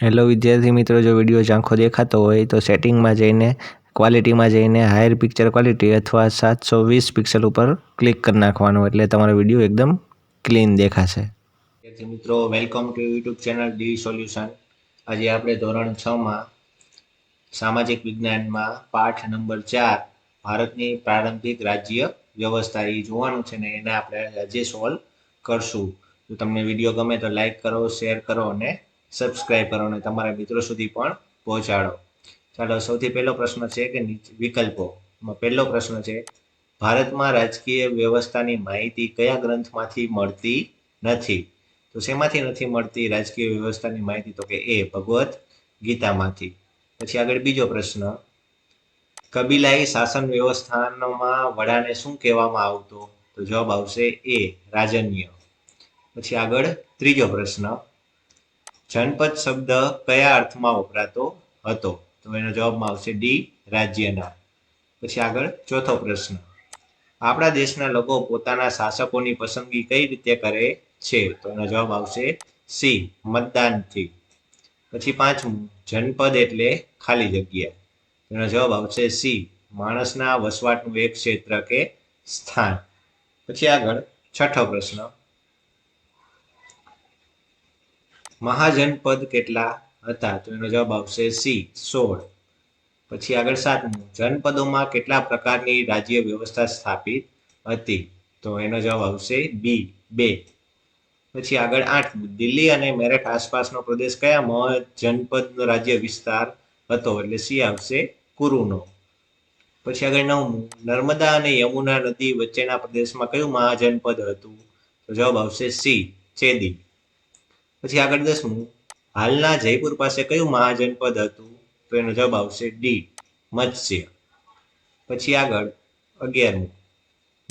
Hello વિદ્યાર્થી મિત્રો, જો વીડિયો ઝાંખો દેખાતો હોય તો સેટિંગમાં જઈને ક્વોલિટીમાં જઈને હાયર પિક્ચર ક્વોલિટી અથવા સાતસો વીસ પિક્સલ ઉપર ક્લિક કરી નાખવાનું. એટલે તમારો વીડિયો એકદમ ક્લીન દેખાશે. વિદ્યાર્થી મિત્રો welcome to YouTube channel D solution આજે આપણે ધોરણ છમાં સામાજિક વિજ્ઞાનમાં પાઠ નંબર ચાર, ભારતની પ્રારંભિક રાજ્ય વ્યવસ્થા એ જોવાનું છે ને એને આપણે આજે સોલ્વ કરશું. જો તમને વીડિયો ગમે તો લાઈક કરો શેર કરો અને સબસ્ક્રાઇબ કરો અને તમારા મિત્રો સુધી પણ પહોંચાડો. ચાલો, સૌથી પહેલો પ્રશ્ન છે કે વિકલ્પો પહેલો પ્રશ્ન છે, ભારતમાં રાજકીય વ્યવસ્થાની માહિતી કયા ગ્રંથમાંથી મળતી નથી? તો શેમાંથી નથી મળતી રાજકીય વ્યવસ્થાની માહિતી? તો કે એ ભગવત ગીતામાંથી. પછી આગળ બીજો પ્રશ્ન કબીલાઈ શાસન વ્યવસ્થામાં વડાને શું કહેવામાં આવતો? તો જવાબ આવશે એ, રાજન્ય. પછી આગળ ત્રીજો પ્રશ્ન જનપદ શબ્દ કયા અર્થમાં વપરાતો હતો? તો એનો જવાબમાં આવશે ડી રાજ્યના પછી આગળ ચોથો પ્રશ્ન. આપણા દેશના લોકો પોતાના શાસકોની પસંદગી કઈ રીતે કરે છે? તો એનો જવાબ આવશે સી, મતદાનથી. પછી પાંચમું, જનપદ એટલે ખાલી જગ્યા. એનો જવાબ આવશે સી, માણસના વસવાટનું એક ક્ષેત્ર કે સ્થાન. પછી આગળ છઠ્ઠો પ્રશ્ન. મહાજનપદ કેટલા હતા? તો એનો જવાબ આવશે સી સોળ. પછી આગળ સાતમું. જનપદોમાં કેટલા પ્રકારની રાજ્ય વ્યવસ્થા સ્થાપિત હતી? તો એનો જવાબ આવશે બી બે. પછી આગળ આઠમું. દિલ્હી અને મેરઠ આસપાસનો પ્રદેશ કયા મહાજનપદનો રાજ્ય વિસ્તાર હતો? એટલે સી આવશે કુરુનો. પછી આગળ નવમું. નર્મદા અને યમુના નદી વચ્ચેના પ્રદેશમાં કયું મહાજનપદ હતું? તો જવાબ આવશે સી ચેદી. પછી આગળ દસમું. હાલના જયપુર પાસે કયું મહાજનપદ હતું? તો એનો જવાબ આવશે ડી મત્સ્ય. પછી આગળ અગિયારમું.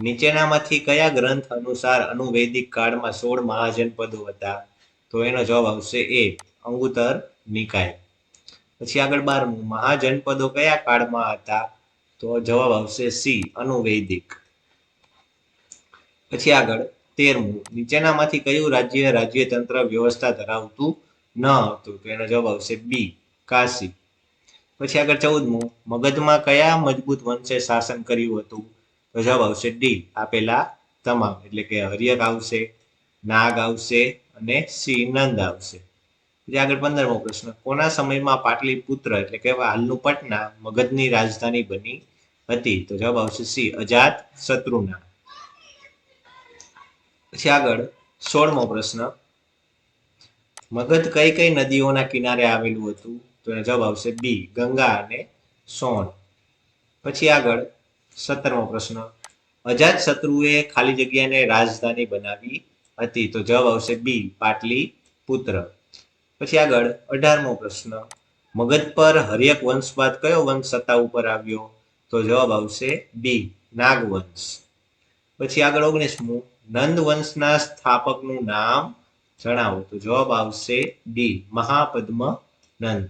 નીચેનામાંથી કયા ગ્રંથ અનુસાર અનુવૈદિક કાળમાં સોળ મહાજનપદો હતા? તો એનો જવાબ આવશે એ અંગુતર નિકાય. પછી આગળ બારમું. મહાજનપદો કયા કાળમાં હતા? તો જવાબ આવશે સી અનુવૈદિક. પછી આગળ તેરમું નીચેનામાંથી કયું રાજ્ય રાજ્યતંત્ર વ્યવસ્થા ધરાવતું ન હતું? તો એનો જવાબ આવશે બી, કાશી. પછી આગળ ચૌદમું. મગધમાં કયા મજબૂત વંશે શાસન કર્યું હતું? તો જવાબ આવશે ડી, આપેલા તમામ. એટલે કે હરિયક આવશે, નાગ આવશે અને સી નંદ આવશે. પછી આગળ પંદરમો પ્રશ્ન. કોના સમયમાં પાટલીપુત્ર એટલે કે હાલનું પટના મગધની રાજધાની બની હતી? તો જવાબ આવશે સી, અજાત શત્રુના. પછી આગળ સોળમો પ્રશ્ન. મગધ કઈ કઈ નદીઓના કિનારે આવેલું હતું? તો એનો જવાબ આવશે બી ગંગા અને સોન. પછી આગળ સત્તરમો પ્રશ્ન. અજાત શત્રુએ ખાલી જગ્યાને રાજધાની બનાવી હતી. તો જવાબ આવશે બી પાટલી પુત્ર. પછી આગળ અઢારમો પ્રશ્ન. મગધ પર હર્યક વંશ બાદ કયો વંશ સત્તા ઉપર આવ્યો? તો જવાબ આવશે બી નાગવંશ. પછી આગળ ઓગણીસમું. નંદ વંશના સ્થાપકનું નામ જણાવો. તો જવાબ આવશે ડી મહાપદ્મ નંદ.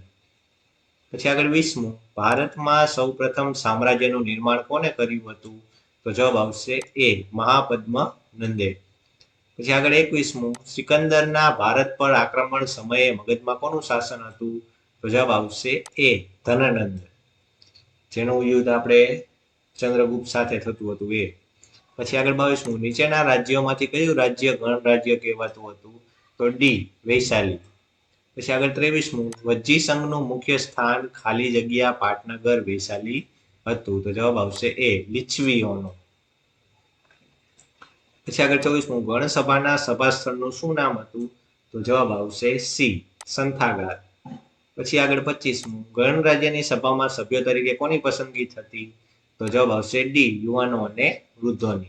પછી આગળ વીસમું ભારતમાં સૌપ્રથમ સામ્રાજ્યનું નિર્માણ કોને કર્યું હતું? તો જવાબ આવશે એ મહાપદ્મ નંદે. પછી આગળ એકવીસમું સિકંદરના ભારત પર આક્રમણ સમયે મગજમાં કોનું શાસન હતું? તો જવાબ આવશે એ ધનનંદ. જેનું યુદ્ધ આપણે ચંદ્રગુપ્ત સાથે થતું હતું, એ. પછી આગળ બાવીસમું. નીચેના રાજ્યોમાંથી કયું રાજ્ય ગણ રાજ્ય કહેવાતું હતું? તો ડી, વૈશાલી. પછી આગળ ત્રેવીસમું. વજ્જી સંઘનું મુખ્ય સ્થાન ખાલી જગ્યા પાટનગર, વૈશાલી હતું. તો જવાબ આવશે એ લીછવીઓનો પછી આગળ ચોવીસમું. ગણસભાના સભાસ્થળનું શું નામ હતું? તો જવાબ આવશે સી સંથાગાર પછી આગળ પચીસમું. ગણ રાજ્યની સભામાં સભ્યો તરીકે કોની પસંદગી થતી? તો જવાબ આવશે ડી યુવાનો અને વૃદ્ધોની.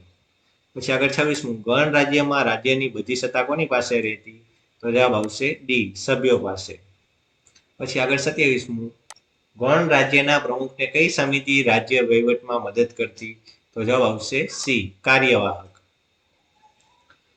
પછી આગળ છવ્વીસમું, ગણ રાજ્યમાં રાજ્યની બધી સત્તા કોની પાસે રહેતી? તો જવાબ આવશે ડી સભ્યો પાસે. પછી આગળ સત્યાવીસમું, ગણ રાજ્યના પ્રમુખને કઈ સમિતિ રાજ્ય વહીવટમાં મદદ કરતી? તો જવાબ આવશે સી કાર્યવાહક.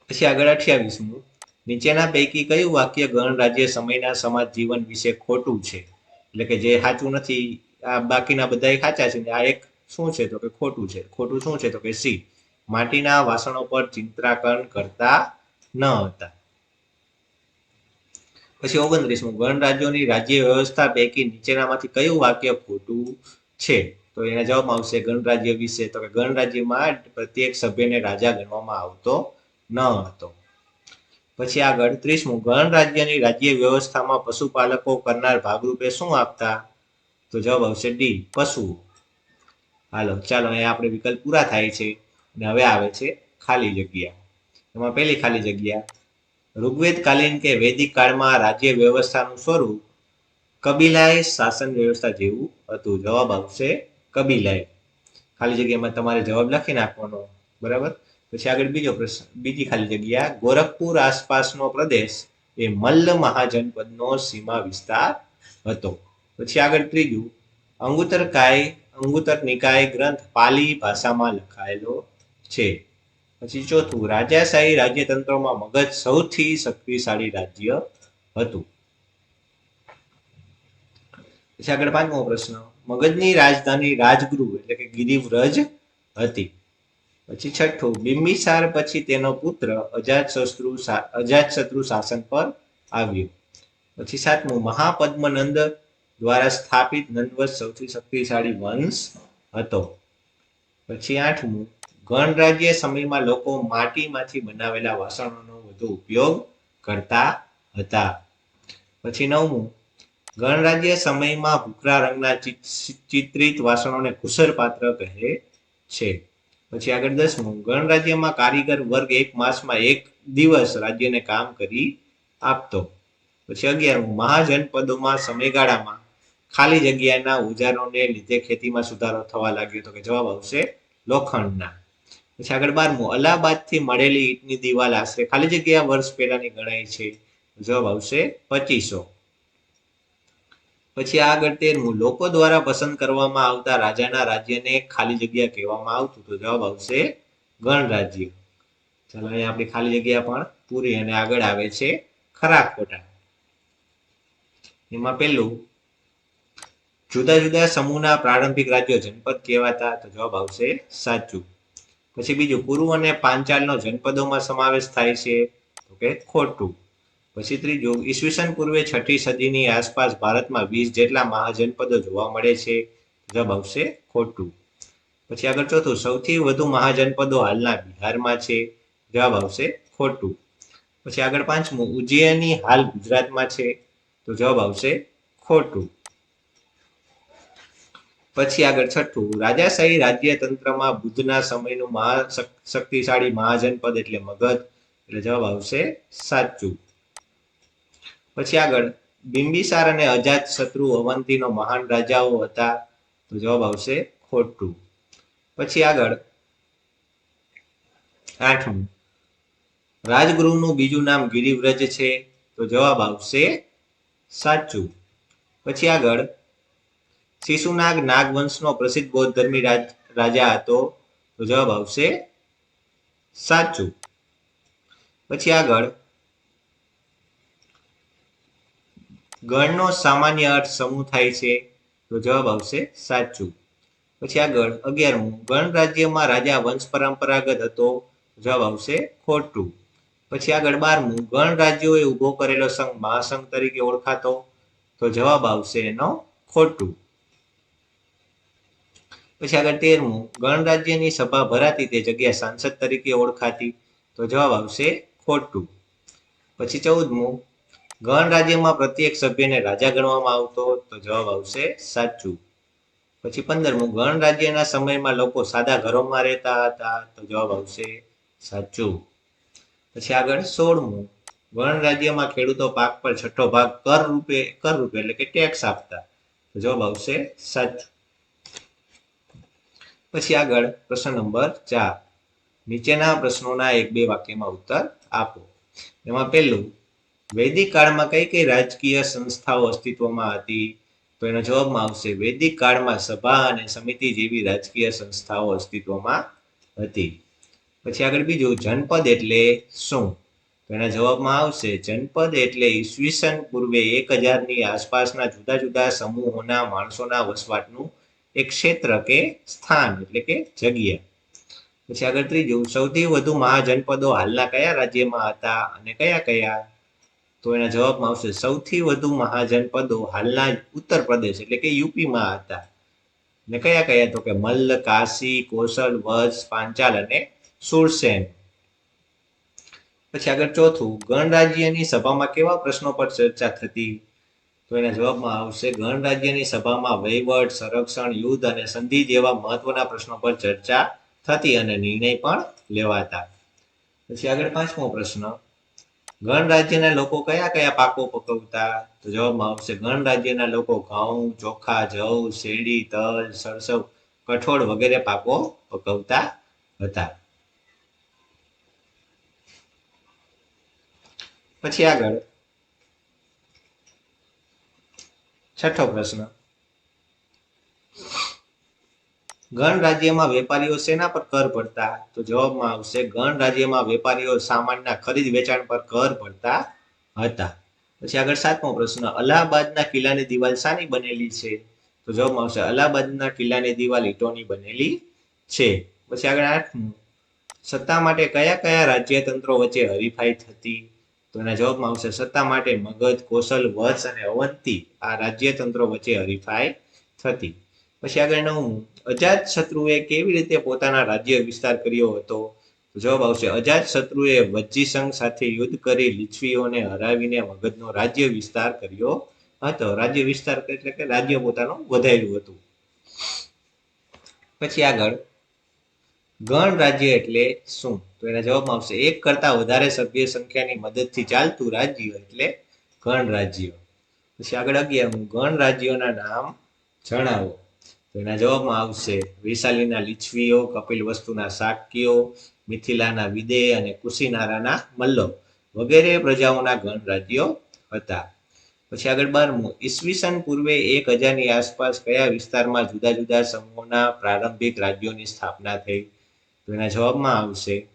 પછી આગળ અઠ્યાવીસમું, નીચેના પૈકી કયું વાક્ય ગણ રાજ્ય સમયના સમાજ જીવન વિશે ખોટું છે? એટલે કે જે સાચું નથી, આ બાકીના બધા સાચા છે, આ એક શું છે તો કે ખોટું છે? ખોટું શું છે તો કે સી માટીના વાસણો પર ચિત્રાંકન કરતા ન હતા. પછી ઓગણત્રીસમું ગણરાજ્યોની રાજ્ય વ્યવસ્થા પૈકી નીચેનામાંથી કયું વાક્ય ખોટું છે? તો એના જવાબમાં આવશે ગણરાજ્ય વિશે. તો કે ગણરાજ્યમાં પ્રત્યેક સભ્યને રાજા ગણવામાં આવતો ન હતો. પછી આગળ ત્રીસમું ગણરાજ્યની રાજ્ય વ્યવસ્થામાં પશુપાલકો કરનાર ભાગરૂપે શું આપતા? તો જવાબ આવશે ડી, પશુ. હાલો, ચાલો, અહીંયા આપણે વિકલ્પ પૂરા થાય છે અને હવે આવે છે ખાલી જગ્યા. એમાં પહેલી ખાલી જગ્યા ઋગ્વેદ કાલીન કે વૈદિક કાળમાં રાજ્ય વ્યવસ્થાનું સ્વરૂપ કબીલાય શાસન વ્યવસ્થા જેવું હતું. જવાબ આવશે કબીલાય ખાલી જગ્યામાં તમારે જવાબ લખી નાખવાનો, બરાબર? પછી આગળ બીજો પ્રશ્ન, બીજી ખાલી જગ્યા, ગોરખપુર આસપાસનો પ્રદેશ એ મલ્લ મહાજનપદનો સીમા વિસ્તાર હતો. પછી આગળ ત્રીજું અંગુતર કાય અંગુતર નિકાય ગ્રંથ પાલી ભાષામાં લખાયેલો છે. પછી ચોથું, રાજાશાહી રાજ્યતંત્રમાં મગજ સૌથી શક્તિશાળી રાજ્ય હતું. પછી આગળ પાંચમો પ્રશ્ન, મગજની રાજધાની રાજગૃહ એટલે કે ગિરિવ્રજ હતી. પછી છઠ્ઠું, બિંબિસાર પછી તેનો પુત્ર અજાતશત્રુ અજાતશત્રુ શાસન પર આવ્યો. પછી સાતમું, મહાપદ્મનંદ દ્વારા સ્થાપિત નંદવંશ સૌથી શક્તિશાળી વંશ હતો. પછી આઠમું ગણરાજ્ય સમયમાં લોકો માટીમાંથી બનાવેલા વાસણોનો વધુ ઉપયોગ કરતા હતા. પછી નવમું ગણરાજ્ય સમયમાં ભૂખરા રંગના ચિત્રિત વાસણોને કુશર પાત્ર કહે છે. પછી આગળ દસમું ગણરાજ્યમાં કારીગર વર્ગ એક માસમાં એક દિવસ રાજ્યને કામ કરી આપતો. પછી અગિયારમું, મહાજનપદોમાં સમયગાળામાં ખાલી જગ્યાના ઉજારોને લીધે ખેતીમાં સુધારો થવા લાગ્યો તો કે જવાબ આવશે લોખંડના. પછી આગળ બારમું, અલ્હાબાદથી મળેલી ઈંટની દિવાલ આશરે ખાલી જગ્યા વર્ષ પહેલાની ગણાય છે. જવાબ આવશે પચીસો. પછી આગળ તેરમું, લોકો દ્વારા પસંદ કરવામાં આવતા રાજાના રાજ્યને ખાલી જગ્યા કહેવામાં આવતું તો જવાબ આવશે ગણરાજ્ય. ચાલો અહીંયા આપણી ખાલી જગ્યા પણ પૂરી અને આગળ આવે છે ખરા ખોટા. એમાં પહેલું જુદા જુદા સમૂહના પ્રારંભિક રાજ્યો જનપદ કહેવાતા તો જવાબ આવશે સાચું. પછી બીજું, કુરુ અને પાંચાલનો જનપદોમાં સમાવેશ થાય છે તો કે ખોટું. પછી ત્રીજું, ઈસવીસન પૂર્વે છઠ્ઠી સદીની આસપાસ ભારતમાં વીસ જેટલા મહાજનપદો જોવા મળે છે જવાબ આવશે ખોટું. પછી આગળ ચોથું, સૌથી વધુ મહાજનપદો હાલના બિહારમાં છે જવાબ આવશે ખોટું. પછી આગળ પાંચમું, ઉજ્જૈની હાલ ગુજરાતમાં છે તો જવાબ આવશે ખોટું. પછી આગળ છઠ્ઠું, રાજાશાહી રાજ્યતંત્રમાં બુદ્ધના સમયનું મહા શક- શક્તિશાળી મહાજનપદ એટલે મગધ. એટલે જવાબ આવશે સાચું. પછી આગળ, બિંબિસાર અને અજાત શત્રુ અવંતીનો મહાન રાજાઓ હતા. તો જવાબ આવશે ખોટું. પછી આગળ, આઠમું, રાજગૃહનું બીજું નામ ગિરિવ્રજ છે. તો જવાબ આવશે સાચું. પછી આગળ શિશુનાગ નાગવંશનો પ્રસિદ્ધ બૌદ્ધ ધર્મી રાજા હતો. તો જવાબ આવશે સાચું. પછી આગળ. ગણનો સામાન્ય અર્થ સમૂહ થાય છે. તો જવાબ આવશે સાચું. પછી આગળ, અગિયારમું. ગણ રાજ્યમાં રાજા વંશ પરંપરાગત હતો. જવાબ આવશે ખોટું. પછી આગળ બારમું. ગણ રાજ્યોએ ઊભો કરેલો સંઘ મહાસંઘ તરીકે ઓળખાતો. તો જવાબ આવશે એનો ખોટું. પછી આગળ તેરમું ગણરાજ્યની સભા ભરાતી તે જગ્યા સાંસદ તરીકે ઓળખાતી. તો જવાબ આવશે ખોટું. પછી ચૌદમું ગણરાજ્યમાં પ્રત્યેક સભ્યને રાજા ગણવામાં આવતો તો જવાબ આવશે સાચું. પછી પંદરમું ગણરાજ્યના સમયમાં લોકો સાદા ઘરોમાં રહેતા હતા તો જવાબ આવશે સાચું. પછી આગળ સોળમું ગણરાજ્યમાં ખેડૂતો પાક પર છઠ્ઠો ભાગ કર રૂપે કર રૂપે એટલે કે ટેક્સ આપતા. તો જવાબ આવશે સાચું. પછી આગળ પ્રશ્ન નંબર ચાર. નીચેના પ્રશ્નોના એક બે વાક્યમાં ઉત્તર આપો. એમાં પહેલું, વૈદિક કાળમાં કઈ કઈ રાજકીય સંસ્થાઓ અસ્તિત્વમાં હતી? તો એનો જવાબમાં આવશે, વૈદિક કાળમાં સભા અને સમિતિ જેવી રાજકીય સંસ્થાઓ અસ્તિત્વમાં હતી. પછી આગળ બીજું, જનપદ એટલે શું? તો એના જવાબમાં આવશે, જનપદ એટલે ઈસવીસન પૂર્વે એક હજારની આસપાસના જુદા જુદા સમૂહોના માણસોના વસવાટનું એક ક્ષેત્ર કે સ્થાન, એટલે કે જગ્યા. પછી આગળ ત્રીજું, સૌથી વધુ મહાજનપદો હાલના કયા રાજ્યમાં હતા અને કયા કયા? તો એના જવાબમાં આવશે, સૌથી વધુ મહાજનપદો હાલના ઉત્તર પ્રદેશ, એટલે કે યુપીમાં હતા. ને કયા કયા? તો કે મલ્લ, કાશી, કોસલ, વજ, પાંચાલ અને સુરસેન. પછી આગળ ચોથું, ગણરાજ્યની સભામાં કેવા પ્રશ્નો પર ચર્ચા થતી? તો એના જવાબમાં આવશે ગણરાજ્યની સભામાં વહીવટ, સંરક્ષણ, યુદ્ધ અને સંધિ જેવા મહત્વના પ્રશ્નો પર ચર્ચા થતી અને નિર્ણય પણ લેવાતા. પછી આગળ પાંચમો પ્રશ્ન. ગણરાજ્યના લોકો કયા કયા પાકો પકવતા? તો જવાબમાં આવશે ગણરાજ્યના લોકો ઘઉં, ચોખા, જવ, શેરડી, તલ, સરસવ, કઠોળ વગેરે પાકો પકવતા હતા. પછી આગળ. છઠ્ઠો પ્રશ્ન. ગણ રાજ્યમાં વેપારીઓ શેના પર કર ભરતા? તો જવાબમાં આવશે, ગણ રાજ્યમાં વેપારીઓ સામાનના ખરીદ વેચાણ પર કર ભરતા હતા. પછી આગળ સાતમો પ્રશ્ન, અલ્હાબાદના કિલ્લાની દિવાલ શાની બનેલી છે? તો જવાબમાં આવશે, અલ્હાબાદના કિલ્લાની દિવાલ ઈંટોની બનેલી છે. પછી આગળ આઠમું, સત્તા માટે કયા કયા રાજ્યતંત્રો વચ્ચે હરીફાઈ થતી? તો એના જવાબમાં આવશે. સત્તા માટે મગધ કોસલ વત્સ અને અવંતી આ રાજ્યતંત્રો વચ્ચે હરીફાઈ થતી. પછી આગળ નવમું અજાત શત્રુએ કેવી રીતે પોતાના રાજ્ય વિસ્તાર કર્યો હતો? જવાબ આવશે. અજાત શત્રુએ વજ્જી સંઘ સાથે યુદ્ધ કરી લીછવીઓને હરાવીને મગધનો રાજ્ય વિસ્તાર કર્યો હતો. રાજ્ય વિસ્તાર એટલે કે રાજ્ય પોતાનું વધાર્યું હતું. પછી આગળ. ગણ રાજ્ય એટલે શું? તો એના જવાબમાં આવશે, એક કરતા વધારે સભ્ય સંખ્યાની મદદથી ચાલતું રાજ્ય એટલે ગણ રાજ્ય. પછી આગળ અગિયારમું, ગણ રાજ્યોના નામ જણાવો. તો એના જવાબમાં આવશે, વૈશાલીના લીછવીઓ, કપિલ વસ્તુના શાક્યો મિથિલાના વિદેય અને કુશીનારાના મલ્લો વગેરે પ્રજાઓના ગણ રાજ્યો હતા. પછી આગળ બારમું, ઈસવીસન પૂર્વે એક હજારની આસપાસ કયા વિસ્તારમાં જુદા જુદા સમૂહોના પ્રારંભિક રાજ્યોની સ્થાપના થઈ? તો જવાબમાં આવશે.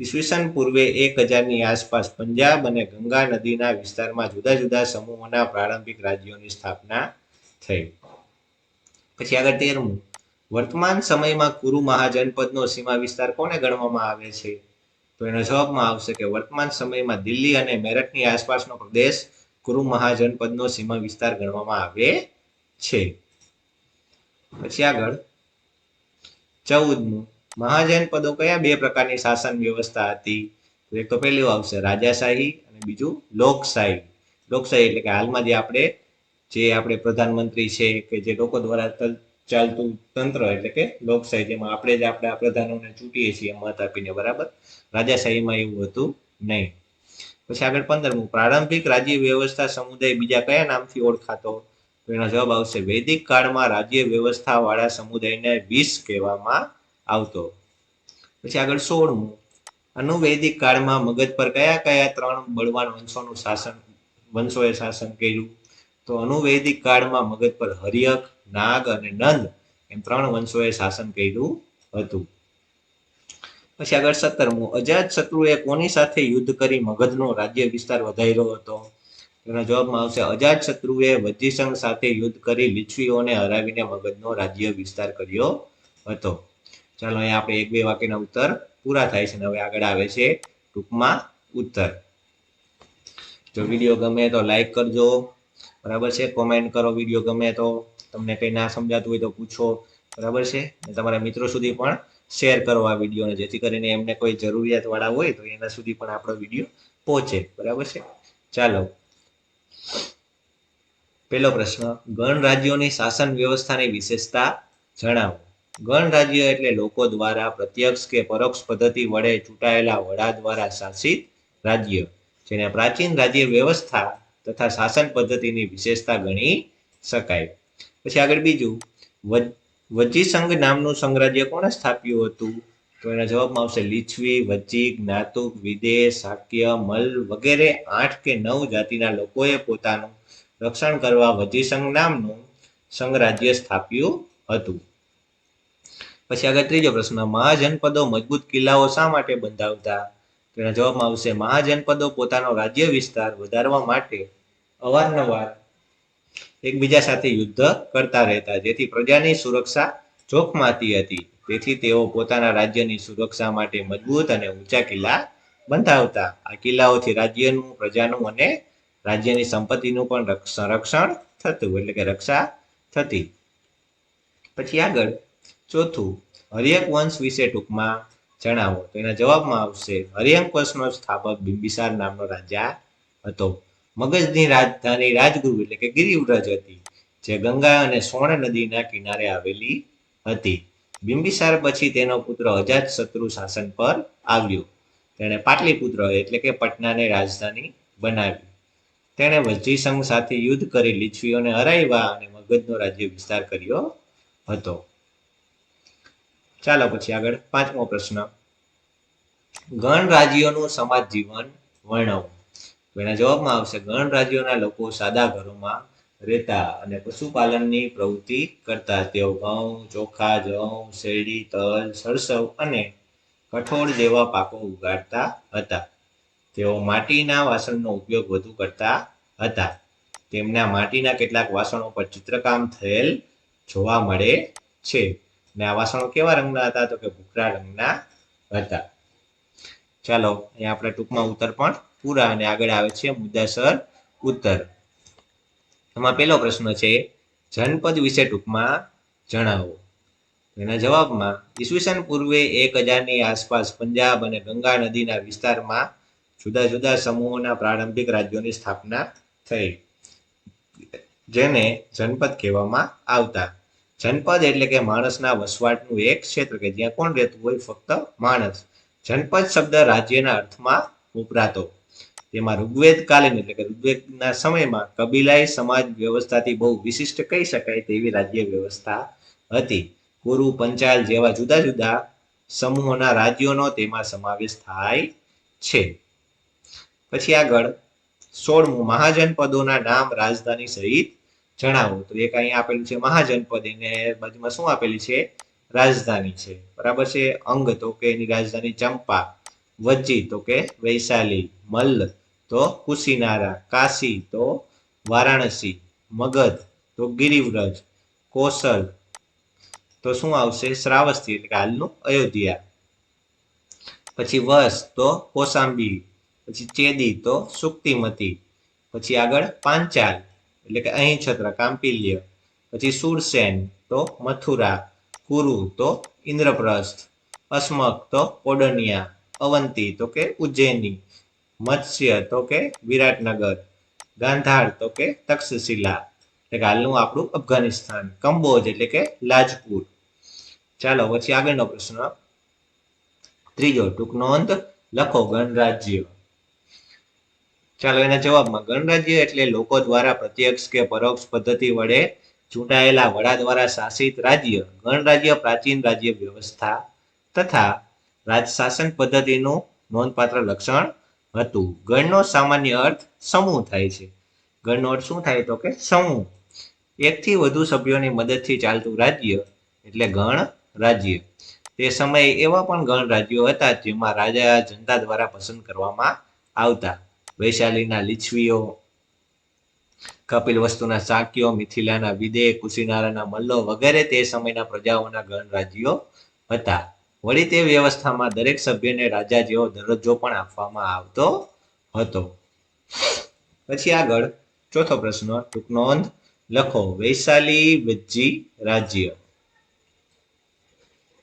ઈસવીસન પૂર્વે એક હજારની આસપાસ પંજાબ અને ગંગા નદીના વિસ્તારમાં જુદા જુદા સમૂહોના પ્રારંભિક રાજ્યોની સ્થાપના થઈ. પછી આગળ તેરમું. વર્તમાન સમયમાં કુરુ મહાજનપદનો સીમા વિસ્તાર કોને ગણવામાં આવે છે? તો એનો જવાબમાં આવશે કે વર્તમાન સમયમાં દિલ્હી અને મેરઠની આસપાસનો પ્રદેશ કુરુ મહાજનપદનો સીમા વિસ્તાર ગણવામાં આવે છે. પછી આગળ. ચૌદમું. મહાજનપદો કયા બે પ્રકારની શાસન વ્યવસ્થા હતી? એક તો પહેલું આવશે રાજાશાહી અને બીજું લોકશાહી. લોકશાહી એટલે કે હાલમાં જે આપણે જે આપણે પ્રધાનમંત્રી છે કે જે લોકો દ્વારા ચાલતું તંત્ર એટલે કે લોકશાહી, જેમાં આપણે જ આપણા પ્રધાનોને ચૂંટીએ છીએ મત આપીને, બરાબર? રાજાશાહીમાં એવું હતું નહીં. પછી આગળ પંદરમું, પ્રારંભિક રાજ્ય વ્યવસ્થા સમુદાય બીજા કયા નામથી ઓળખાતો? એનો જવાબ આવશે, વૈદિક કાળમાં રાજ્ય વ્યવસ્થા વાળા સમુદાયને વિષ કહેવામાં આવતો. પછી આગળ સોળમું. અનુવૈદિક કાળમાં મગજ પર કયા કયા ત્રણ બળવાન વંશોનું શાસન, વંશોએ શાસન કર્યું? તો અનુવૈદિક કાળમાં મગજ પર હરિયક, નાગ અને નંદ એમ ત્રણ વંશોએ શાસન કર્યું હતું. પછી આગળ સત્તરમું. અજાત શત્રુએ કોની સાથે યુદ્ધ કરી મગધનો રાજ્ય વિસ્તાર વધાર્યો હતો? એના જવાબમાં આવશે, અજાત શત્રુએ વજ્જીસંઘ સાથે યુદ્ધ કરી લીછવીઓને હરાવીને મગધનો રાજ્ય વિસ્તાર કર્યો હતો. ચાલો અહીંયા આપણે એક બે વાક્યના ઉત્તર પૂરા થાય છે અને હવે આગળ આવે છે ટૂંકમાં ઉત્તર. જો વીડિયો ગમે તો લાઈક કરજો. બરાબર છે? કોમેન્ટ કરો વીડિયો ગમે તો. તમને કંઈ ના સમજાતું હોય તો પૂછો. બરાબર છે? તમારા મિત્રો સુધી પણ શેર કરો આ વિડીયોને જેથી કરીને એમને કોઈ જરૂરિયાતવાળા હોય તો એના સુધી પણ આપણો વીડિયો પહોંચે. બરાબર છે? ચાલો. પહેલો પ્રશ્ન. ગણ રાજ્યોની શાસન વ્યવસ્થાની વિશેષતા જણાવો. ગણ રાજ્ય એટલે લોકો દ્વારા પ્રત્યક્ષ કે પરોક્ષ પદ્ધતિ વડે ચૂંટાયેલા વડા દ્વારા શાસિત રાજ્ય, જેને પ્રાચીન રાજ્ય વ્યવસ્થા તથા શાસન પદ્ધતિની વિશેષતા ગણી શકાય. પછી આગળ બીજું, વજ- સંઘ નામનું સંઘરાજ્ય કોણે સ્થાપ્યું હતું? તો એના જવાબમાં આવશે લીછવી વજ્જી જ્ઞાતુક વિદેશ શાક્ય મલ વગેરે આઠ કે નવ જાતિના લોકોએ પોતાનું રક્ષણ કરવા વજી સંઘ નામનું સંઘરાજ્ય સ્થાપ્યું હતું. પછી આગળ ત્રીજો પ્રશ્ન, મહાજનપદો મજબૂત કિલ્લાઓ શા માટે બંધાવતા? તેના જવાબમાં આવશે, મહાજનપદો પોતાનો રાજ્ય વિસ્તાર વધારવા માટે અવારનવાર એકબીજા સાથે યુદ્ધ કરતા રહેતા, જેથી પ્રજાની સુરક્ષા જોખમાતી હતી. તેથી તેઓ પોતાના રાજ્યની સુરક્ષા માટે મજબૂત અને ઊંચા કિલ્લા બંધાવતા. આ કિલ્લાઓથી રાજ્યનું, પ્રજાનું અને રાજ્યની સંપત્તિનું પણ રક્ષ- સંરક્ષણ થતું, એટલે કે રક્ષા થતી. પછી આગળ ચોથું હરિયક વંશ વિશે ટૂંકમાં જણાવો. તો એના જવાબમાં આવશે હરિયંક વંશનો સ્થાપક બિંબિસાર નામનો રાજા હતો. મગજની રાજધાની રાજગુરુ એટલે કે ગિરિવ્રજ હતી, જે ગંગા અને સોણ નદીના કિનારે આવેલી હતી. બિંબિસાર પછી તેનો પુત્ર અજાત શત્રુ શાસન પર આવ્યો. તેણે પાટલીપુત્ર એટલે કે પટનાને રાજધાની બનાવી. તેણે વજ્રીસંઘ સાથે યુદ્ધ કરી લીછવીઓને હરાવ્યા અને મગધનો રાજ્ય વિસ્તાર કર્યો હતો. ચાલો પછી આગળ પાંચમો પ્રશ્ન. ગણ રાજ્યોનું સમાજ જીવન વર્ણવો? એના જવાબમાં આવશે ગણ રાજ્યોના લોકો સાદા ઘરોમાં રહેતા અને પશુપાલનની પ્રવૃત્તિ કરતા? તેઓ ઘઉં, ચોખા જવ શેરડી, તલ, સરસવ અને કઠોળ જેવા પાકો ઉગાડતા હતા. તેઓ માટીના વાસણનો ઉપયોગ વધુ કરતા હતા. તેમના માટીના કેટલાક વાસણો પર ચિત્રકામ થયેલ જોવા મળે છે. ને આ વાસણો કેવા રંગના હતા તો કે ભૂખરા રંગના હતા. ચાલો, અહીંયા આપણે ટૂંકમાં ઉત્તર પણ પૂરા અને આગળ આવે છે મુદ્દાસર ઉત્તર. એમાં પહેલો પ્રશ્ન છે, જનપદ વિશે ટૂંકમાં જણાવો. એના જવાબમાં, ઈસવીસન પૂર્વે એક હજારની આસપાસ પંજાબ અને ગંગા નદીના વિસ્તારમાં જુદા જુદા સમૂહોના પ્રારંભિક રાજ્યોની સ્થાપના થઈ, જેને જનપદ કહેવામાં આવતા. જનપદ એટલે કે માણસના વસવાટનું એક ક્ષેત્ર કે જ્યાં કોણ રહેતું હોય ફક્ત માણસ. જનપદ શબ્દ રાજ્યના અર્થમાં વપરાતો તેમાં ઋગ્વેદ કાલીન એટલે કે ઋગ્વેદના સમયમાં કબીલાઈ સમાજ વ્યવસ્થાથી બહુ વિશિષ્ટ કહી શકાય તેવી રાજ્ય વ્યવસ્થા હતી. કુરુ, પંચાલ જેવા જુદા જુદા સમૂહોના રાજ્યોનો તેમાં સમાવેશ થાય છે. પછી આગળ સોળમું મહાજનપદોના નામ રાજધાની સહિત જણાવો. તો એક અહીંયા આપેલું છે મહાજનપદ, એને બાજુમાં શું આપેલી છે? રાજધાની છે. બરાબર છે? અંગ તો કે એની રાજધાની ચંપા, વજ્જી તો કે વૈશાલી મલ્લ તો કુશીનારા, કાશી તો વારાણસી, મગધ તો ગિરિવ્રજ, કોસલ તો શું આવશે? શ્રાવસ્તી એટલે હાલનું અયોધ્યા. પછી વસ તો કોસાંબી, પછી ચેદી તો સુક્તિમતી, પછી આગળ પાંચાલ. એટલે કે અહીં છત્ર કાંપિલ્ય પછી સુરસેન તો મથુરા, કુરુ તો ઇન્દ્રપ્રસ્થ, અસ્મક તો કોડનિયા અવંતી તો કે ઉજ્જૈની, મત્સ્ય તો કે વિરાટનગર, ગાંધાર તો કે તક્ષશિલા. એટલે કે હાલનું આપણું અફઘાનિસ્તાન, કંબોજ એટલે કે લાજપુર. ચાલો પછી આગળનો પ્રશ્ન. ત્રીજો ટૂંક નોંધ લખો ગણરાજ્ય. ચાલો એના જવાબમાં ગણરાજ્ય એટલે લોકો દ્વારા પ્રત્યક્ષ કે પરોક્ષ પદ્ધતિ વડે ચૂંટાયેલા વડા દ્વારા શાસિત રાજ્ય ગણરાજ્ય પ્રાચીન રાજ્ય વ્યવસ્થા તથા રાજ શાસન પદ્ધતિનું નોંધપાત્ર લક્ષણ હતું. ગણનો સામાન્ય અર્થ સમૂહ થાય છે. ગણનો અર્થ શું થાય તો કે સમૂહ. એકથી વધુ સભ્યોની મદદથી ચાલતું રાજ્ય એટલે ગણ રાજ્ય તે સમયે એવા પણ ગણ રાજ્યો હતા જેમાં રાજા જનતા દ્વારા પસંદ કરવામાં આવતા. વૈશાલીના લીછવીઓ, કપિલ વસ્તુના શાક્યો મિથિલાના વિદે કુશીનારાના મલ્લો વગેરે તે સમયના પ્રજાઓના ગણરાજ્યો હતા. વળી તે વ્યવસ્થામાં દરેક સભ્યને રાજા જેવો દરજ્જો પણ આપવામાં આવતો હતો. પછી આગળ ચોથો પ્રશ્ન ટૂંક નોંધ લખો, વૈશાલી વજ્જી રાજ્ય.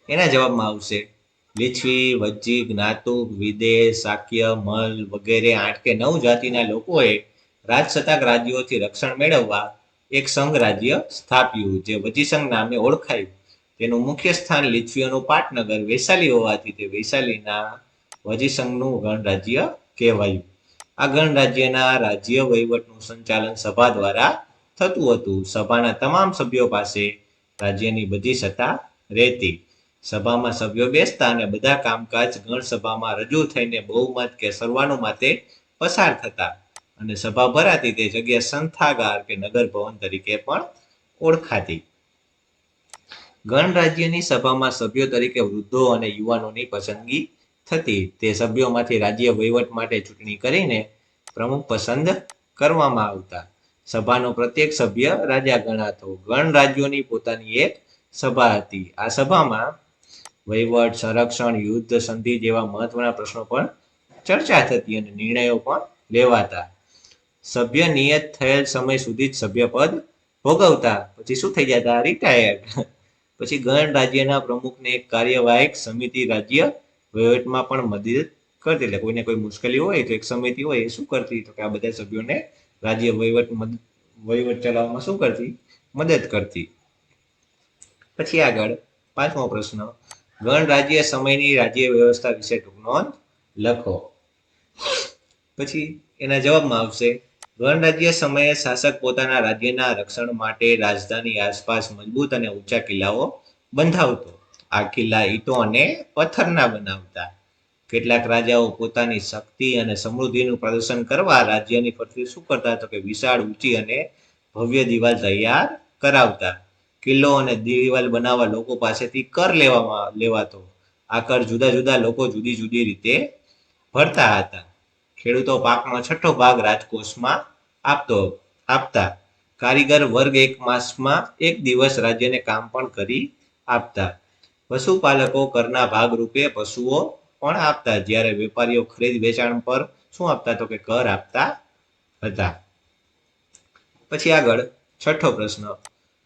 એના જવાબમાં આવશે લીછવી વજ્જી જ્ઞાતુક વિદેશ શાક્ય મલ વગેરે આઠ કે નવ જાતિના લોકોએ રાજસત્તાક રાજ્યોથી રક્ષણ મેળવવા એક સંઘ રાજ્ય સ્થાપ્યું, જે વજી સંઘ નામે ઓળખાયું. તેનું મુખ્ય સ્થાન લીછવીઓનું પાટનગર વૈશાલી હોવાથી તે વૈશાલીના વજી સંઘનું ગણરાજ્ય કહેવાયું. આ ગણરાજ્યના રાજ્ય વહીવટનું સંચાલન સભા દ્વારા થતું હતું. સભાના તમામ સભ્યો પાસે રાજ્યની બધી સત્તા રહેતી. સભામાં સભ્યો બેસતા અને બધા કામકાજ ગણ સભામાં રજૂ થઈને બહુમત કે સર્વાનુમતે પસાર થતા અને સભા ભરાતી તે જગ્યા સંથાગાર કે નગર ભવન તરીકે પણ ઓળખાતી. ગણરાજ્યની સભામાં સભ્યો તરીકે વૃદ્ધો અને યુવાનોની પસંદગી થતી. તે સભ્યોમાંથી રાજ્ય વહીવટ માટે ચૂંટણી કરીને પ્રમુખ પસંદ કરવામાં આવતા. સભાનો પ્રત્યેક સભ્ય રાજા ગણાતો. ગણ રાજ્યોની પોતાની એક સભા હતી. આ સભામાં વહીવટ, સંરક્ષણ, યુદ્ધ, સંધિ જેવા મહત્વના પ્રશ્નો પર ચર્ચા થતી અને નિર્ણયો પણ લેવાતા. સભ્ય નિયત થયેલ સમય સુધી જ સભ્યપદ ભોગવતા. પછી શું થઈ જતા? રિટાયર્ડ પછી ગણ રાજ્યના પ્રમુખને એક કાર્યવાહક સમિતિ રાજ્ય વહીવટમાં પણ મદદ કરતી. એટલે કોઈને કોઈ મુશ્કેલી હોય તો એક સમિતિ હોય એ શું કરતી? તો કે આ બધા સભ્યોને રાજ્ય વહીવટ મદદ વહીવટ ચલાવવામાં શું કરતી? મદદ કરતી. પછી આગળ પાંચમો પ્રશ્ન. ગણ રાજ્ય સમયની રાજ્ય વ્યવસ્થા વિશે ટૂંક નોંધ લખો. પછી એના જવાબમાં આવશે, ગણરાજ્ય સમયે શાસક પોતાના રાજ્યના રક્ષણ માટે રાજધાની આસપાસ મજબૂત અને ઊંચા કિલ્લાઓ બંધાવતો. આ કિલ્લા ઈંટો અને પથ્થરના બનાવતા. કેટલાક રાજાઓ પોતાની શક્તિ અને સમૃદ્ધિનું પ્રદર્શન કરવા રાજ્યની ફરતે શું કરતા તો કે વિશાળ, ઊંચી અને ભવ્ય દિવાલ તૈયાર કરાવતા. કિલ્લો અને દિવાલ બનાવવા લોકો પાસેથી કર લેવામાં લેવાતો. આ કર જુદા જુદા લોકો જુદી જુદી રીતે ભરતા હતા. ખેડૂતો પાકનો છઠ્ઠો ભાગ રાજકોષમાં આપતો, આપતા. કારીગર વર્ગ એક માસમાં એક દિવસ રાજ્યને કામ પણ કરી આપતા. પશુપાલકો કરના ભાગ રૂપે પશુઓ પણ આપતા. જ્યારે વેપારીઓ ખરીદ વેચાણ પર શું આપતા તો કે કર આપતા હતા. પછી આગળ છઠ્ઠો પ્રશ્ન.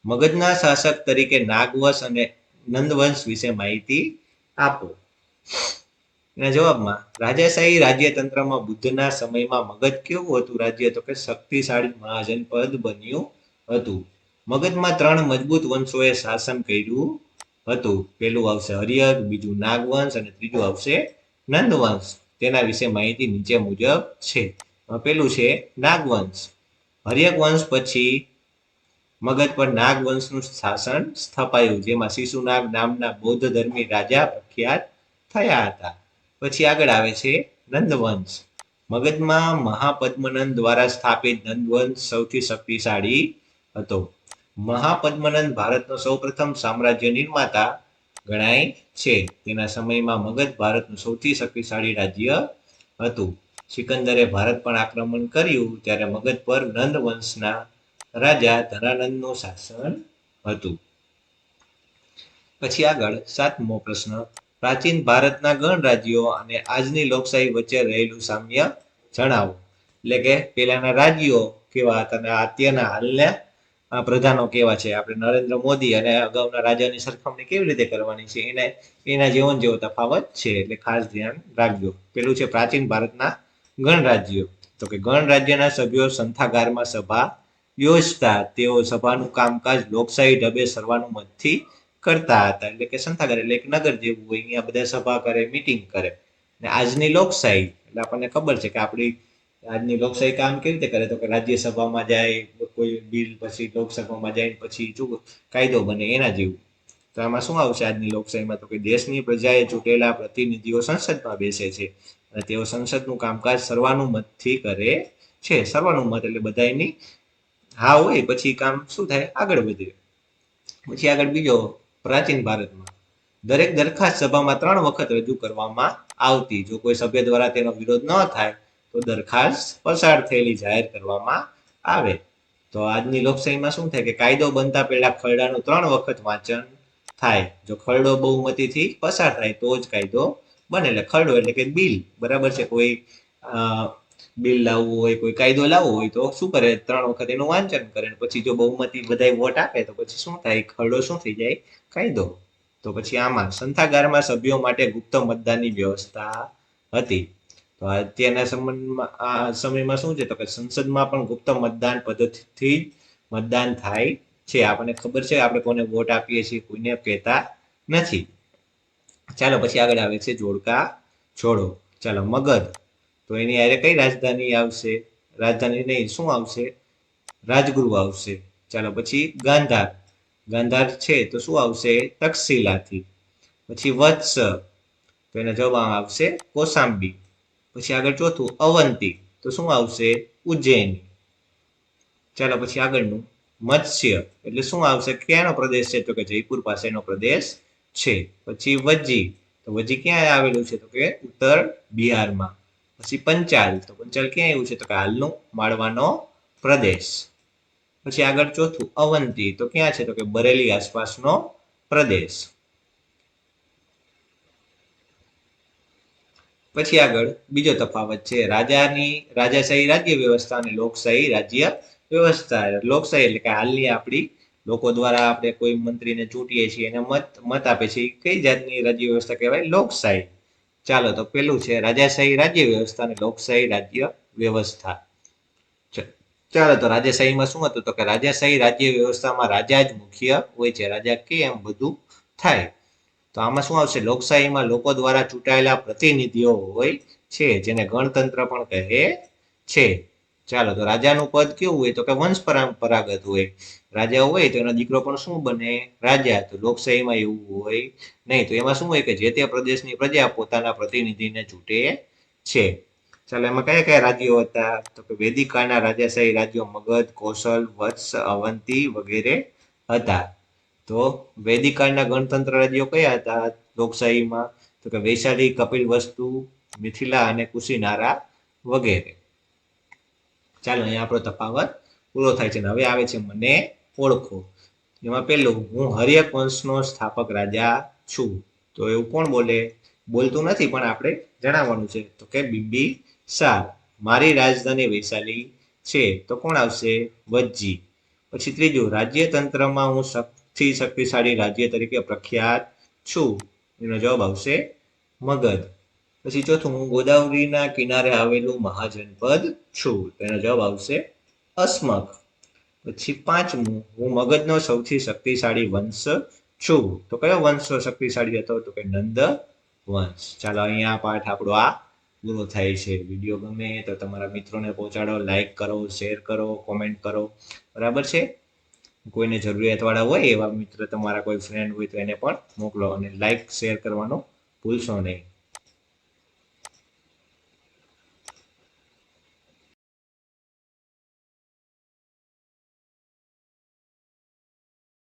મગધના શાસક તરીકે નાગવંશ અને નંદવંશ વિશે માહિતી આપો. એના જવાબમાં, રાજાશાહી રાજ્યતંત્રમાં બુદ્ધના સમયમાં મગજ કેવું હતું? રાજ્ય તો કે શક્તિશાળી મહાજનપદ બન્યું હતું. મગજમાં ત્રણ મજબૂત વંશોએ શાસન કર્યું હતું. પેલું આવશે હરિયક બીજું નાગવંશ અને ત્રીજું આવશે નંદવંશ. તેના વિશે માહિતી નીચે મુજબ છે. પેલું છે નાગવંશ. હરિયક વંશ પછી મગધ પર નાગવંશનું શાસન સ્થપાયું, જેમાં શિશુનાગ નામના બૌદ્ધ ધર્મી રાજા પ્રખ્યાત થયા હતા. પછી આગળ આવે છે નંદવંશ. મગધમાં મહાપદ્મનંદ દ્વારા સ્થાપિત નંદવંશ સૌથી શક્તિશાળી હતો. મહાપદ્મનંદ ભારતનો સૌપ્રથમ સામ્રાજ્ય નિર્માતા ગણાય છે. તેના સમયમાં મગધ ભારતનું સૌથી શક્તિશાળી રાજ્ય હતું. સિકંદરે ભારત પર આક્રમણ કર્યું, ત્યારે મગધ પર નંદ વંશના રાજા ધનાનંદનું શાસન હતું. પછી આગળ સાતમો પ્રશ્ન, પ્રાચીન ભારતના ગણ રાજ્યો અને આજની લોકશાહી વચ્ચે રહેલું સામ્ય જણાવો. એટલે કે પેલાના રાજ્યો કેવા હતા અને અત્યારના હાલના પ્રધાનો કેવા છે? આપણે નરેન્દ્ર મોદી અને અગાઉના રાજાની સરખામણી કેવી રીતે કરવાની છે? એને એના જીવન જેવો તફાવત છે, એટલે ખાસ ધ્યાન રાખજો. પેલું છે પ્રાચીન ભારતના ગણ રાજ્યો. તો કે ગણ રાજ્યના સભ્યો સંથાગારમાં સભા યોજતા તેઓ સભાનું કામકાજ લોકશાહી ઢબે સર્વાનુમતથી કરતા હતા. એટલે કે સંતાગર એટલે એક નગર જેવું હોય. અહીંયા બધા સભા કરે મિટિંગ કરે. ને આજની લોકશાહી, એટલે આપણને ખબર છે કે આપણી આજની લોકશાહી કામ કેવી રીતે કરે? તો કે રાજ્યસભામાં જાય, કોઈ બિલ પછી લોકસભામાં જાય પછી જો કાયદો બને એના જેવું. તો આમાં શું આવશે આજની લોકશાહીમાં? તો કે દેશની પ્રજાએ ચૂંટેલા પ્રતિનિધિઓ સંસદમાં બેસે છે. અને તેઓ સંસદનું કામકાજ સર્વાનુમતથી કરે છે. સર્વાનુમત એટલે બધાની હા હોય, પછી કામ શું થાય? આગળ વધે પછી આગળ બીજો પ્રાચીન ભારતમાં દરેક દરખાસ્ત સભામાં ત્રણ વખત રજૂ કરવામાં આવતી. જો કોઈ સભ્ય દ્વારા તેનો વિરોધ ન થાય, તો દરખાસ્ત પસાર થયેલી જાહેર કરવામાં આવે. તો આજની લોકશાહીમાં શું થાય કે કાયદો બનતા પહેલા ખરડાનું ત્રણ વખત વાંચન થાય. જો ખરડો બહુમતીથી પસાર થાય, તો જ કાયદો બને. એટલે ખરડો એટલે કે બિલ. બરાબર છે કોઈ બિલ લાવવું હોય, કોઈ કાયદો લાવવો હોય તો શું કરે? ત્રણ વખત એનું વાંચન કરે પછી જો બહુમતી બધા વોટ આપે તો પછી શું થાય? ખરડો શું થઈ જાય? કાયદો. તો પછી આમાં સંથાગારમાં સભ્યો માટે ગુપ્ત મતદાનની વ્યવસ્થા હતી. તો અત્યારના સંબંધમાં આ સમયમાં શું છે? તો કે સંસદમાં પણ ગુપ્ત મતદાન પદ્ધતિથી મતદાન થાય છે. આપણને ખબર છે, આપણે કોને વોટ આપીએ છીએ, કોઈને કહેતા નથી. ચાલો, પછી આગળ આવે છે, જોડકા છોડો. ચાલો મગધ તો એની આરે કઈ રાજધાની આવશે? રાજધાની નહીં, શું આવશે? રાજગુરુ આવશે. ચાલો પછી ગાંધાર. ગાંધાર છે તો શું આવશે? તક્ષશિલાથી. પછી વત્સ. તો એના જવાબ આવશે કોસાંબી. પછી આગળ ચોથું, અવંતી. તો શું આવશે? ઉજ્જૈની. ચાલો પછી આગળનું. મત્સ્ય. એટલે શું આવશે? ક્યાંનો પ્રદેશ છે? તો કે જયપુર પાસેનો પ્રદેશ છે. પછી વજી. તો વજી ક્યાં આવેલું છે? તો કે ઉત્તર બિહારમાં. પછી પંચાલ. તો પંચાલ ક્યાં આવ્યું છે? તો કે હાલનું માળવાનો પ્રદેશ. પછી આગળ ચોથું, અવંતી. તો ક્યાં છે? તો કે બરેલી આસપાસનો પ્રદેશ. પછી આગળ બીજો તફાવત છે. રાજાની, રાજાશાહી રાજ્ય વ્યવસ્થા અને લોકશાહી રાજ્ય વ્યવસ્થા. લોકશાહી એટલે કે હાલની આપણી લોકો દ્વારા આપણે કોઈ મંત્રીને ચૂંટીએ છીએ એને મત મત આપે છે. કઈ જાતની રાજ્ય વ્યવસ્થા કહેવાય? લોકશાહી. ચાલો, તો પેલું છે, રાજાશાહી રાજ્ય વ્યવસ્થા અને લોકશાહી રાજ્ય વ્યવસ્થા. ચાલો તો રાજાશાહીમાં શું હતું? તો કે રાજાશાહી રાજ્ય વ્યવસ્થામાં રાજા જ મુખ્ય હોય છે. રાજા કે એમ બધું થાય. તો આમાં શું આવશે? લોકશાહીમાં લોકો દ્વારા ચૂંટાયેલા પ્રતિનિધિઓ હોય છે, જેને ગણતંત્ર પણ કહે છે. ચાલો, તો રાજાનું પદ કેવું હોય? તો કે વંશ પરંપરાગત હોય. રાજા હોય તો એનો દીકરો પણ શું બને? રાજા. તો લોકશાહીમાં એવું હોય નહીં, તો એમાં શું હોય કે જે તે પ્રદેશની પ્રજા પોતાના પ્રતિનિધિને ચૂંટે છે. ચાલો, એમાં કયા કયા રાજ્યો હતા? તો કે વેદિકાળના રાજાશાહી રાજ્યો મગધ, કૌશલ, વત્સ, અવંતી વગેરે હતા. તો વેદિકાળના ગણતંત્ર રાજ્યો કયા હતા લોકશાહીમાં? તો કે વૈશાલી, કપિલ વસ્તુ, મિથિલા અને કુશીનારા વગેરે. ચાલો અહીંયા આપણો તફાવત પૂરો થાય છે હવે આવે છે મને ઓળખો. એમાં પેલું, હું હરિયક વંશનો સ્થાપક રાજા છું. તો એવું કોણ બોલે? બોલતું નથી, પણ આપણે જણાવવાનું છે. તો કે બિંબી સાર મારી રાજધાની વૈશાલી છે. તો કોણ આવશે? વજ્જી. પછી ત્રીજું, રાજ્યતંત્રમાં હું સૌથી શક્તિશાળી રાજ્ય તરીકે પ્રખ્યાત છું. એનો જવાબ આવશે મગધ. પછી ચોથું, હું ગોદાવરીના કિનારે આવેલું મહાજનપદ છું. તેનો જવાબ આવશે અસ્મક. પછી પાંચમું, હું મગજનો સૌથી શક્તિશાળી વંશ છું. તો કયો વંશ શક્તિશાળી હતો? તો કે નંદ વંશ. ચાલો અહીંયા પાઠ આપણો આ પૂરો થાય છે. વીડિયો ગમે તો તમારા મિત્રોને પહોંચાડો લાઈક કરો શેર કરો કોમેન્ટ કરો. બરાબર છે? કોઈને જરૂરિયાતવાળા હોય એવા મિત્ર તમારા કોઈ ફ્રેન્ડ હોય તો એને પણ મોકલો અને લાઈક શેર કરવાનું ભૂલશો નહીં.